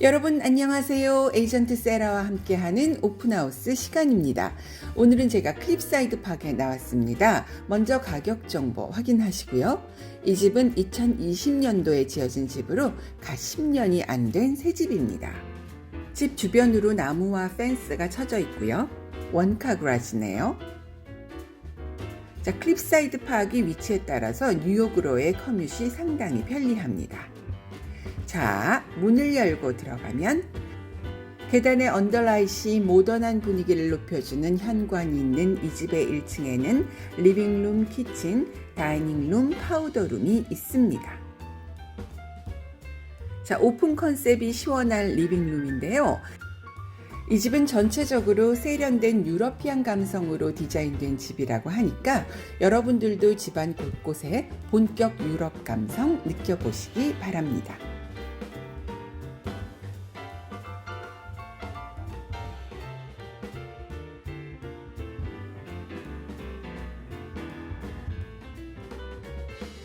여러분 안녕하세요. 에이전트 세라와 함께하는 오픈하우스 시간입니다. 오늘은 제가 클립사이드 파크에 나왔습니다. 먼저 가격 정보 확인하시고요. 이 집은 2020년도에 지어진 집으로 가 10년이 안 된 새 집입니다. 집 주변으로 나무와 펜스가 쳐져 있고요. 원카 그라지네요. 자, 클립사이드 파크의 위치에 따라서 뉴욕으로의 커뮤시 상당히 편리합니다. 자, 문을 열고 들어가면 계단의 언더라이시 모던한 분위기를 높여주는 현관이 있는 이 집의 1층에는 리빙룸, 키친, 다이닝룸, 파우더룸이 있습니다. 자, 오픈 컨셉이 시원한 리빙룸인데요. 이 집은 전체적으로 세련된 유러피안 감성으로 디자인된 집이라고 하니까 여러분들도 집안 곳곳에 본격 유럽 감성 느껴보시기 바랍니다.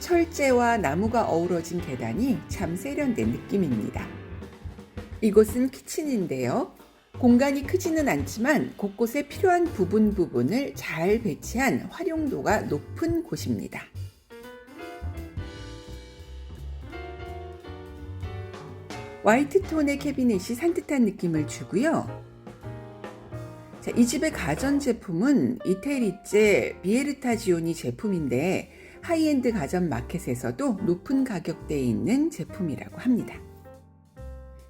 철제와 나무가 어우러진 계단이 참 세련된 느낌입니다. 이곳은 키친인데요. 공간이 크지는 않지만 곳곳에 필요한 부분 부분을 잘 배치한 활용도가 높은 곳입니다. 화이트 톤의 캐비넷이 산뜻한 느낌을 주고요. 자, 이 집의 가전 제품은 이태리제 비에르타지오니 제품인데 하이엔드 가전 마켓에서도 높은 가격대에 있는 제품이라고 합니다.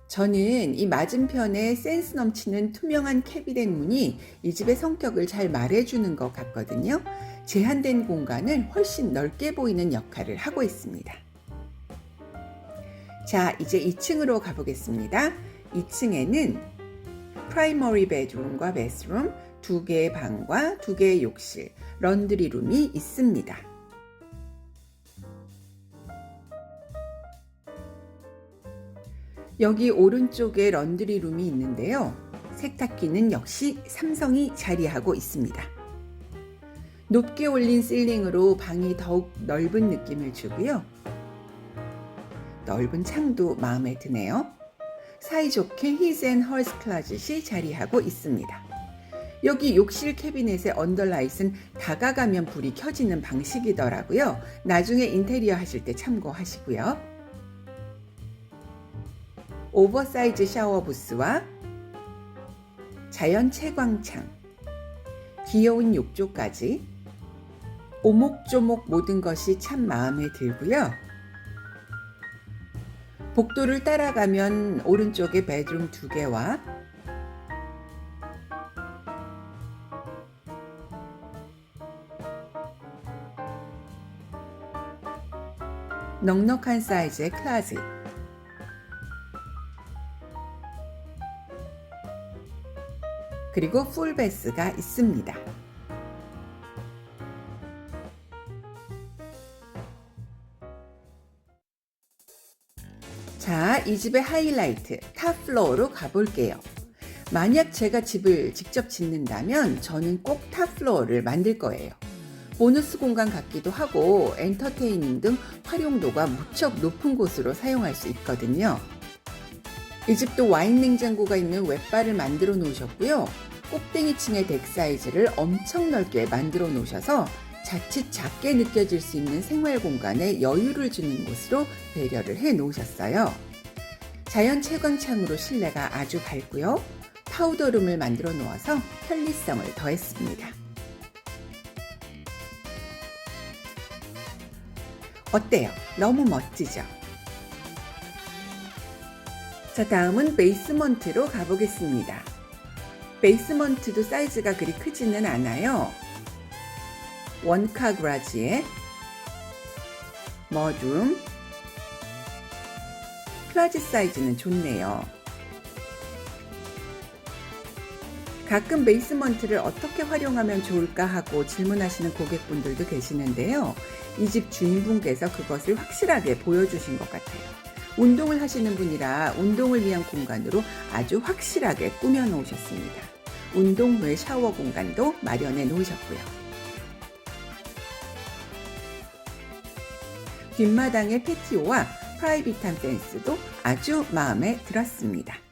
저는 이 맞은편에 센스 넘치는 투명한 캐비넷 문이 이 집의 성격을 잘 말해주는 것 같거든요. 제한된 공간을 훨씬 넓게 보이는 역할을 하고 있습니다. 자, 이제 2층으로 가보겠습니다. 2층에는 프라이머리 베드룸과 베스룸, 두 개의 방과 두 개의 욕실, 런드리룸이 있습니다. 여기 오른쪽에 런드리 룸이 있는데요. 세탁기는 역시 삼성이 자리하고 있습니다. 높게 올린 실링으로 방이 더욱 넓은 느낌을 주고요. 넓은 창도 마음에 드네요. 사이좋게 히즈앤 헐스 클라짓이 자리하고 있습니다. 여기 욕실 캐비넷의 언더라이트는 다가가면 불이 켜지는 방식이더라고요. 나중에 인테리어 하실 때 참고하시고요. 오버사이즈 샤워 부스와 자연 채광창, 귀여운 욕조까지 오목조목 모든 것이 참 마음에 들고요. 복도를 따라가면 오른쪽에 베드룸 두 개와 넉넉한 사이즈의 클라짓 그리고 풀베스가 있습니다. 자, 이 집의 하이라이트 탑플로어로 가볼게요. 만약 제가 집을 직접 짓는다면 저는 꼭 탑플로어를 만들 거예요. 보너스 공간 같기도 하고 엔터테이닝 등 활용도가 무척 높은 곳으로 사용할 수 있거든요. 이 집도 와인 냉장고가 있는 웹바를 만들어 놓으셨고요. 꼭대기층의 덱 사이즈를 엄청 넓게 만들어 놓으셔서 자칫 작게 느껴질 수 있는 생활 공간에 여유를 주는 곳으로 배려를 해 놓으셨어요. 자연 채광창으로 실내가 아주 밝고요. 파우더룸을 만들어 놓아서 편리성을 더했습니다. 어때요? 너무 멋지죠? 자, 다음은 베이스먼트로 가보겠습니다. 베이스먼트도 사이즈가 그리 크지는 않아요. 원카 그라지에 머룸, 클라짓 사이즈는 좋네요. 가끔 베이스먼트를 어떻게 활용하면 좋을까 하고 질문하시는 고객분들도 계시는데요. 이 집 주인분께서 그것을 확실하게 보여주신 것 같아요. 운동을 하시는 분이라 운동을 위한 공간으로 아주 확실하게 꾸며 놓으셨습니다. 운동 후의 샤워 공간도 마련해 놓으셨고요. 뒷마당의 패티오와 프라이빗한 펜스도 아주 마음에 들었습니다.